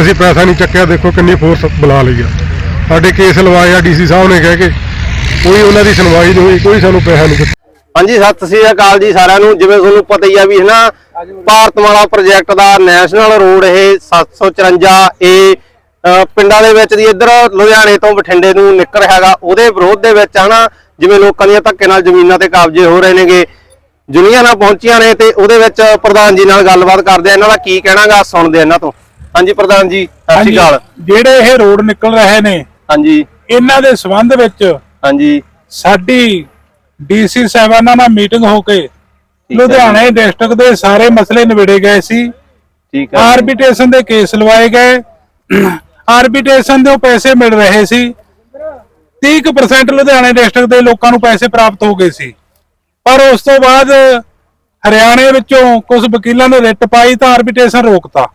ਅਸੀਂ ਪੈਸਾ ਨਹੀਂ ਚੱਕਿਆ, ਦੇਖੋ ਕਿੰਨੀ ਫੋਰਸ ਬੁਲਾ ਲਈ ਆ। ਸਾਡੇ ਕੇਸ ਲਵਾਏ ਆ, ਡੀਸੀ ਸਾਹਿਬ ਨੇ ਕਹਿ ਕੇ। ਕੋਈ ਉਹਨਾਂ ਦੀ ਸੁਣਵਾਈ ਨਹੀਂ ਹੋਈ, ਕੋਈ ਸਾਨੂੰ ਪੈਸਾ ਨਹੀਂ ਹਾਂਜੀ, ਸਤਿ ਸ੍ਰੀ ਅਕਾਲ ਜੀ ਸਾਰਿਆਂ ਨੂੰ। ਜਿਵੇਂ ਤੁਹਾਨੂੰ ਪਤਾ ਹੀ ਆ ਵੀ ਹਨਾ ਭਾਰਤਮਾਲਾ ਪ੍ਰੋਜੈਕਟ ਦਾ ਨੈਸ਼ਨਲ ਰੋਡ ਇਹ 754 ਇਹ ਪਿੰਡਾਂ ਦੇ ਵਿੱਚ ਦੀ ਇੱਧਰ ਲੁਧਿਆਣੇ ਤੋਂ ਬਠਿੰਡੇ ਨੂੰ ਨਿਕਲ ਹੈਗਾ। ਉਹਦੇ ਵਿਰੋਧ ਦੇ ਵਿੱਚ ਹਨਾ, ਜਿਵੇਂ ਲੋਕਾਂ ਦੀਆਂ ਧੱਕੇ ਨਾਲ ਜ਼ਮੀਨਾਂ ਤੇ ਕਬਜ਼ੇ ਹੋ ਰਹੇ ਨੇਗੇ ਯੂਨੀਅਨਾਂ ਪਹੁੰਚੀਆਂ ਨੇ ਤੇ ਉਹਦੇ ਵਿੱਚ ਪ੍ਰਧਾਨ ਜੀ ਨਾਲ ਗੱਲਬਾਤ ਕਰਦੇ ਆ। ਇਹਨਾਂ ਦਾ ਕੀ ਕਹਿਣਾਗਾ, ਸੁਣਦੇ ਇਹਨਾਂ ਤੋਂ। ਹਾਂਜੀ ਪ੍ਰਧਾਨ ਜੀ ਸਤਿ ਸ਼੍ਰੀ ਅਕਾਲ। ਜਿਹੜੇ ਇਹ ਰੋਡ ਨਿਕਲ ਰਹੇ ਨੇ ਹਾਂਜੀ। ਇਹਨਾਂ ਦੇ ਸੰਬੰਧ ਵਿੱਚ ਹਾਂਜੀ। ਸਾਡੀ ਡੀਸੀ ਸਾਹਿਬਾਨਾਂ ਨਾਲ ਮੀਟਿੰਗ ਹੋ ਕੇ ਲੁਧਿਆਣੇ ਡਿਸਟ੍ਰਿਕਟ ਦੇ ਸਾਰੇ ਮਸਲੇ ਨਿਬੇੜੇ ਗਏ ਸੀ। ਠੀਕ ਹੈ। ਆਰਬਿਟ੍ਰੇਸ਼ਨ ਦੇ ਕੇਸ ਲਵਾਏ ਗਏ। ਆਰਬਿਟ੍ਰੇਸ਼ਨ ਦੇ ਉਹ ਪੈਸੇ ਮਿਲ ਰਹੇ ਸੀ। 30% ਲੁਧਿਆਣੇ ਡਿਸਟ੍ਰਿਕਟ ਦੇ ਲੋਕਾਂ ਨੂੰ ਪੈਸੇ ਪ੍ਰਾਪਤ ਹੋ ਗਏ ਸੀ। ਪਰ ਉਸ ਤੋਂ ਬਾਅਦ ਹਰਿਆਣੇ ਵਿੱਚੋਂ ਕੁਝ ਵਕੀਲਾਂ ਨੇ ਰਿਟ ਪਾਈ ਤਾਂ ਆਰਬਿਟ੍ਰੇਸ਼ਨ ਰੋਕਤਾ।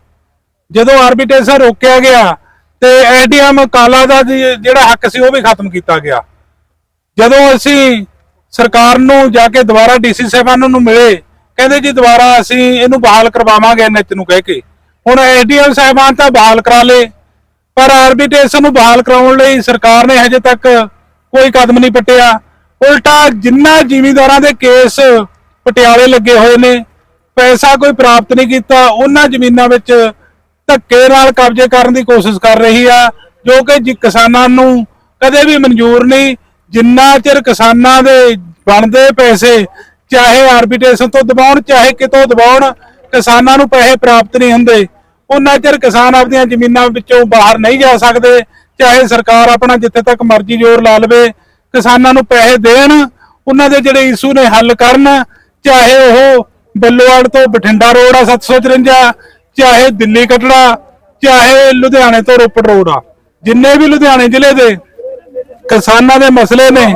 ਜਦੋਂ ਆਰਬਿਟ੍ਰੇਸ਼ਨ ਰੋਕਿਆ ਗਿਆ ਤੇ ਐਡੀਐਮ ਕਾਲਾ ਦਾ ਜਿਹੜਾ ਹੱਕ ਸੀ ਉਹ ਵੀ ਖਤਮ ਕੀਤਾ ਗਿਆ। ਜਦੋਂ ਅਸੀਂ ਸਰਕਾਰ ਨੂੰ ਜਾ ਕੇ ਦੁਬਾਰਾ ਡੀਸੀ ਸਾਹਿਬਾਨ ਨੂੰ ਮਿਲੇ, ਕਹਿੰਦੇ ਜੀ ਦੁਬਾਰਾ ਅਸੀਂ ਇਹਨੂੰ ਬਹਾਲ ਕਰਵਾਵਾਂਗੇ ਐਨਐਚ ਨੂੰ ਕਹਿ ਕੇ। ਹੁਣ ਐਡੀਐਮ ਸਾਹਿਬਾਨ ਤਾਂ ਬਹਾਲ ਕਰਾ ਲੇ ਪਰ ਆਰਬਿਟ੍ਰੇਸ਼ਨ ਨੂੰ ਬਹਾਲ ਕਰਾਉਣ ਲਈ ਸਰਕਾਰ ਨੇ ਹਜੇ ਤੱਕ ਕੋਈ ਕਦਮ ਨਹੀਂ ਪੱਟਿਆ। ਉਲਟਾ ਜਿੰਨਾ ਜ਼ਿਮੀਂਦਾਰਾਂ ਦੇ ਕੇਸ ਪਟਿਆਲੇ ਲੱਗੇ ਹੋਏ ਨੇ, ਪੈਸਾ ਕੋਈ ਪ੍ਰਾਪਤ ਨਹੀਂ ਕੀਤਾ, ਉਹਨਾਂ ਜ਼ਮੀਨਾਂ ਵਿੱਚ ਧੱਕੇ ਨਾਲ ਕਬਜ਼ੇ ਕਰਨ ਦੀ ਕੋਸ਼ਿਸ਼ ਕਰ ਰਹੀ ਆ, ਜੋ ਕਿ ਕਿਸਾਨਾਂ ਨੂੰ ਕਦੇ ਵੀ ਮਨਜ਼ੂਰ ਨਹੀਂ। ਜਿੰਨਾ ਚਿਰ ਕਿਸਾਨਾਂ ਦੇ ਬਣਦੇ ਪੈਸੇ, ਚਾਹੇ ਆਰਬਿਟ੍ਰੇਸ਼ਨ ਤੋਂ ਦਬਾਉਣ, ਚਾਹੇ ਕਿਤੋਂ ਦਬਾਉਣ, ਕਿਸਾਨਾਂ ਨੂੰ ਪੈਸੇ ਪ੍ਰਾਪਤ ਨਹੀਂ ਹੁੰਦੇ, ਉਹਨਾਂ ਚਿਰ ਕਿਸਾਨ ਆਪਣੀਆਂ ਜ਼ਮੀਨਾਂ ਵਿੱਚੋਂ ਬਾਹਰ ਨਹੀਂ ਜਾ ਸਕਦੇ। ਚਾਹੇ ਸਰਕਾਰ ਆਪਣਾ ਜਿੱਥੇ ਤੱਕ ਮਰਜ਼ੀ ਜ਼ੋਰ ਲਾ ਲਵੇ, ਕਿਸਾਨਾਂ ਨੂੰ ਪੈਸੇ ਦੇਣ, ਉਹਨਾਂ ਦੇ ਜਿਹੜੇ ਇਸ਼ੂ ਨੇ ਹੱਲ ਕਰਨ, ਚਾਹੇ ਉਹ ਬੱਲੋਵਾਲ ਤੋਂ ਬਠਿੰਡਾ ਰੋਡ ਆ 754 ਚਾਹੇ ਦਿੱਲੀ ਕਟੜਾ ਚਾਹੇ ਲੁਧਿਆਣੇ ਤੋਂ ਰੋਪੜ ਰੋਡ ਆ। ਜਿੰਨੇ ਵੀ ਲੁਧਿਆਣੇ ਜ਼ਿਲ੍ਹੇ ਦੇ ਕਿਸਾਨਾਂ ਦੇ ਮਸਲੇ ਨੇ,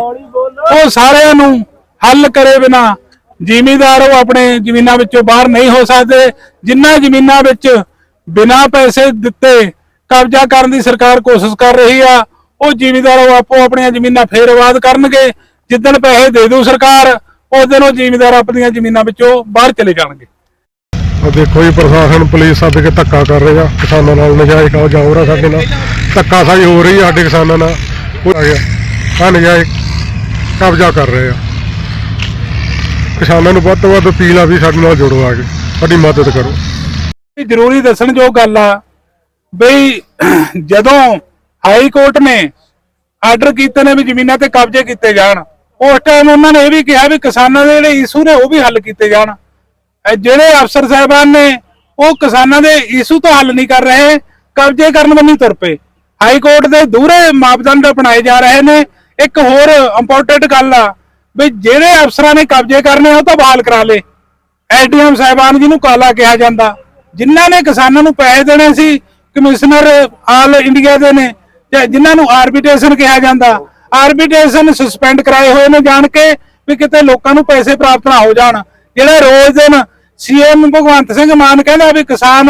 ਉਹ ਸਾਰਿਆਂ ਨੂੰ ਹੱਲ ਕਰੇ ਬਿਨਾ ਜ਼ਿਮੀਦਾਰ ਉਹ ਆਪਣੇ ਜ਼ਮੀਨਾਂ ਵਿੱਚੋਂ ਬਾਹਰ ਨਹੀਂ ਹੋ ਸਕਦੇ ਜਿਨ੍ਹਾਂ ਜ਼ਮੀਨਾਂ ਵਿੱਚ ਬਿਨਾ ਪੈਸੇ ਦਿੱਤੇ ਕਬਜ਼ਾ ਕਰਨ ਦੀ ਸਰਕਾਰ ਕੋਸ਼ਿਸ਼ ਕਰ ਰਹੀ ਆ, ਉਹ ਜ਼ਿਮੀਦਾਰ ਉਹ ਆਪੋ ਆਪਣੀਆਂ ਜ਼ਮੀਨਾਂ ਫੇਰ ਆਬਾਦ ਕਰਨਗੇ। ਜਿੱਦਣ ਪੈਸੇ ਦੇ ਦੂ ਸਰਕਾਰ, ਉਸ ਦਿਨ ਉਹ ਜ਼ਿਮੀਦਾਰ ਆਪਣੀਆਂ ਜ਼ਮੀਨਾਂ ਵਿੱਚੋਂ ਬਾਹਰ ਚਲੇ ਜਾਣਗੇ। ਆ ਦੇਖੋ ਜੀ, ਪ੍ਰਸ਼ਾਸਨ ਪੁਲਿਸ ਸੱਦ ਕੇ ਧੱਕਾ ਕਰ ਰਿਹਾ, ਕਿਸਾਨਾਂ ਨਾਲ ਨਜਾਇਜ਼ ਕਬਜ਼ਾ ਹੋ ਰਿਹਾ ਸਾਡੇ ਨਾਲ। ਧੱਕਾ ਸਾਈ ਹੋ ਰਹੀ ਸਾਡੇ ਕਿਸਾਨਾਂ ਨਾਲ। ਉਹ ਆ ਗਿਆ। ਆ ਨਜਾਇਜ਼ ਕਬਜ਼ਾ ਕਰ ਰਹੇ ਆ। ਕਿਸਾਨਾਂ ਨੂੰ ਵੱਧ ਤੋਂ ਵੱਧ ਅਪੀਲ ਆ ਵੀ ਸਾਡੇ ਨਾਲ ਜੁੜੋ ਆ ਕੇ। ਸਾਡੀ ਮਦਦ ਕਰੋ। ਜ਼ਰੂਰੀ ਦੱਸਣ ਜੋ ਗੱਲ ਆ ਬਈ, ਜਦੋਂ ਹਾਈ ਕੋਰਟ ਨੇ ਆਰਡਰ ਕੀਤੇ ਨੇ ਵੀ ਜ਼ਮੀਨਾਂ ਤੇ ਕਬਜ਼ੇ ਕੀਤੇ ਜਾਣ, ਉਸ ਟਾਈਮ ਉਹਨਾਂ ਨੇ ਇਹ ਵੀ ਕਿਹਾ ਵੀ ਕਿਸਾਨਾਂ ਦੇ ਜਿਹੜੇ ਇਸ਼ੂ ਨੇ ਉਹ ਵੀ ਹੱਲ ਕੀਤੇ ਜਾਣ। ਜਿਹੜੇ ਅਫਸਰ ਸਾਹਿਬਾਨ ਨੇ, ਉਹ ਕਿਸਾਨਾਂ ਦੇ ਇਸ਼ੂ ਤਾਂ ਹੱਲ ਨਹੀਂ ਕਰ ਰਹੇ, ਕਬਜ਼ੇ ਕਰਨ ਵੱਲ ਤੁਰ ਪਏ। ਹਾਈ ਕੋਰਟ ਦੇ ਦੂਰੇ ਮਾਪਦੰਡ ਅਪਣਾਏ ਜਾ ਰਹੇ ਨੇ। ਇੱਕ ਹੋਰ ਇੰਪੋਰਟੈਂਟ ਗੱਲ ਆ, ਵੀ ਜਿਹੜੇ ਅਫਸਰਾਂ ਨੇ ਕਬਜ਼ੇ ਕਰਨੇ, ਉਹ ਤਾਂ ਬਹਾਲ ਕਰਾ ਲੇ ਐਡੀਐਮ ਸਾਹਿਬਾਨ ਜਿਹਨੂੰ ਕਾਲਾ ਕਿਹਾ ਜਾਂਦਾ, ਜਿਨ੍ਹਾਂ ਨੇ ਕਿਸਾਨਾਂ ਨੂੰ ਪੈਸੇ ਦੇਣੇ ਸੀ, ਕਮਿਸ਼ਨਰ ਆਲ ਇੰਡੀਆ ਦੇ ਨੇ, ਜਾਂ ਜਿਨ੍ਹਾਂ ਨੂੰ ਆਰਬਿਟ੍ਰੇਸ਼ਨ ਕਿਹਾ ਜਾਂਦਾ ਆਰਬਿਟ੍ਰੇਸ਼ਨ ਸਸਪੈਂਡ ਕਰਾਏ ਹੋਏ ਨੇ ਜਾਣ ਕੇ, ਵੀ ਕਿਤੇ ਲੋਕਾਂ ਨੂੰ ਪੈਸੇ ਪ੍ਰਾਪਤ ਨਾ ਹੋ ਜਾਣ। ਜਿਹੜੇ ਰੋਜ਼ ਦਿਨ ਸੀਐਮ ਭਗਵੰਤ ਸਿੰਘ ਮਾਨ ਕਹਿੰਦਾ ਵੀ ਕਿਸਾਨ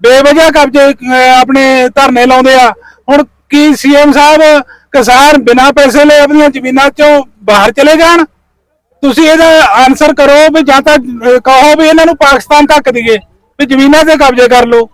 ਬੇਵਜ੍ਹਾ ਕਬਜ਼ੇ ਆਪਣੇ ਧਰਨੇ ਲਾਉਂਦੇ ਆ। ਹੁਣ ਕੀ ਸੀਐਮ ਸਾਹਿਬ ਕਿਸਾਨ ਬਿਨਾਂ ਪੈਸੇ ਲਏ ਆਪਣੀਆਂ ਜ਼ਮੀਨਾਂ ਚੋਂ ਬਾਹਰ ਚਲੇ ਜਾਣ? ਤੁਸੀਂ ਇਹਦਾ ਆਨਸਰ ਕਰੋ ਵੀ ਜਾਂ ਤਾਂ ਕਹੋ ਵੀ ਇਹਨਾਂ ਨੂੰ ਪਾਕਿਸਤਾਨ ਤੱਕ ਦਈਏ ਵੀ ਜ਼ਮੀਨਾਂ ਤੇ ਕਬਜ਼ੇ ਕਰ ਲਓ।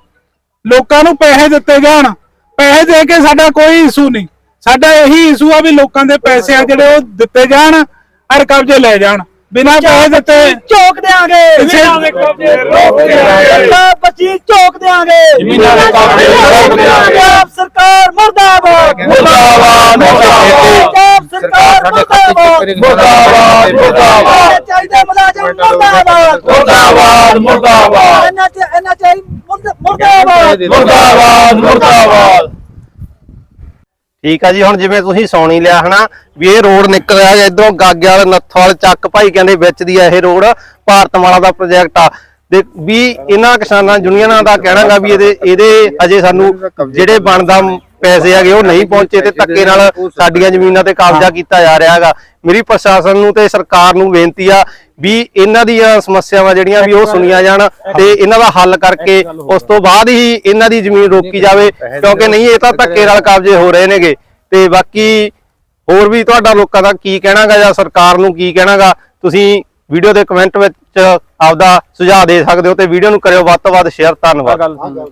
ਲੋਕਾਂ ਨੂੰ ਪੈਸੇ ਦਿੱਤੇ ਜਾਣ। ਪੈਸੇ ਦੇ ਕੇ ਸਾਡਾ ਕੋਈ ਇਸ਼ੂ ਨਹੀਂ। ਸਾਡਾ ਇਹੀ ਇਸ਼ੂ ਆ ਵੀ ਲੋਕਾਂ ਦੇ ਪੈਸੇ ਆ ਜਿਹੜੇ ਉਹ ਦਿੱਤੇ ਜਾਣ ਔਰ ਕਬਜ਼ੇ ਲੈ ਜਾਣ। ਬਿਨਾਂ ਪੈਸੇ ਦਿੱਤੇ। ਝੋਕ ਦੇਾਂਗੇ ਜ਼ਮੀਨਾਂ ਦੇ ਕਬਜ਼ੇ ਰੋਕ ਪੰਜਾਬ ਬੱਚੀ ਝੋਕ ਦੇਾਂਗੇ ਜ਼ਮੀਨਾਂ ਦੇ ਕਬਜ਼ੇ ਰੋਕ ਦਿਆਂਗੇ। ਪੰਜਾਬ ਸਰਕਾਰ ਮਰਦਾਬਾਦ। ਮੁਰਦਾਬਾਦ, ਮੁਰਦਾਬਾਦ। ਪੰਜਾਬ ਸਰਕਾਰ ਮਰਦਾਬਾਦ। ਮੁਰਦਾਬਾਦ, ਮੁਰਦਾਬਾਦ। ਚਾਹੀਦਾ ਮੁਲਾਜ਼ਮ ਮਰਦਾਬਾਦ। ਮੁਰਦਾਬਾਦ ਮੁਰਦਾਬਾਦ। ਇਹਨਾਂ ਚ ਇਹਨਾਂ ਚਾਹੀ ਮੁਰਦਾਬਾਦ। ਮੁਰਦਾਬਾਦ ਮੁਰਦਾਬਾਦ। ਠੀਕ ਆ ਜੀ ਹੁਣ ਜਿਵੇਂ ਤੁਸੀਂ ਸੌਣੀ ਲਿਆ ਹਨਾ ਵੀ ਇਹ ਰੋਡ ਨਿਕਲ ਰਿਹਾ ਹੈ ਇਧਰੋਂ ਗਾਗਿਆਲ ਨੱਥਵਾਲ ਚੱਕ ਭਾਈ ਕਹਿੰਦੇ ਵਿੱਚ ਦੀ ਆ ਇਹ ਰੋਡ ਭਾਰਤਮਾਲਾ ਦਾ ਪ੍ਰੋਜੈਕਟ ਆ। ਤੇ ਵੀ ਇਹਨਾਂ ਕਿਸਾਨਾਂ ਯੂਨੀਅਨਾਂ ਦਾ ਕਹਿਣਾਗਾ ਵੀ ਇਹਦੇ ਇਹਦੇ ਅਜੇ ਸਾਨੂੰ ਜਿਹੜੇ ਬਣਦਾ ਪੈਸੇ ਹੈਗੇ ਉਹ ਨਹੀਂ ਪਹੁੰਚੇ ਤੇ ਧੱਕੇ ਨਾਲ ਸਾਡੀਆਂ ਜ਼ਮੀਨਾਂ ਤੇ ਕਬਜ਼ਾ ਕੀਤਾ ਜਾ ਰਿਹਾ ਹੈਗਾ। ਮੇਰੀ ਪ੍ਰਸ਼ਾਸਨ ਨੂੰ ਤੇ ਸਰਕਾਰ ਨੂੰ ਬੇਨਤੀ ਆ ਵੀ ਇਹਨਾਂ ਦੀਆਂ ਸਮੱਸਿਆਵਾਂ ਜਿਹੜੀਆਂ ਵੀ ਉਹ ਸੁਣੀਆਂ ਜਾਣ ਤੇ ਇਹਨਾਂ ਦਾ ਹੱਲ ਕਰਕੇ ਉਸ ਤੋਂ ਬਾਅਦ ਹੀ ਇਹਨਾਂ ਦੀ ਜ਼ਮੀਨ ਰੋਕੀ ਜਾਵੇ ਕਿਉਂਕਿ ਨਹੀਂ ਇਹ ਤਾਂ ਧੱਕੇ ਨਾਲ ਕਬਜ਼ੇ ਹੋ ਰਹੇ ਨੇਗੇ। ਤੇ ਬਾਕੀ ਹੋਰ ਵੀ ਤੁਹਾਡਾ ਲੋਕਾਂ ਦਾ ਕੀ ਕਹਿਣਾਗਾ ਜਾਂ ਸਰਕਾਰ ਨੂੰ ਕੀ ਕਹਿਣਾਗਾ ਤੁਸੀਂ ਵੀਡੀਓ ਦੇ ਕਮੈਂਟ ਵਿੱਚ ਆਪਦਾ ਸੁਝਾਅ ਦੇ ਸਕਦੇ ਹੋ ਤੇ ਵੀਡੀਓ ਨੂੰ ਕਰਿਓ ਵੱਧ ਤੋਂ ਵੱਧ ਸ਼ੇਅਰ। ਧੰਨਵਾਦ।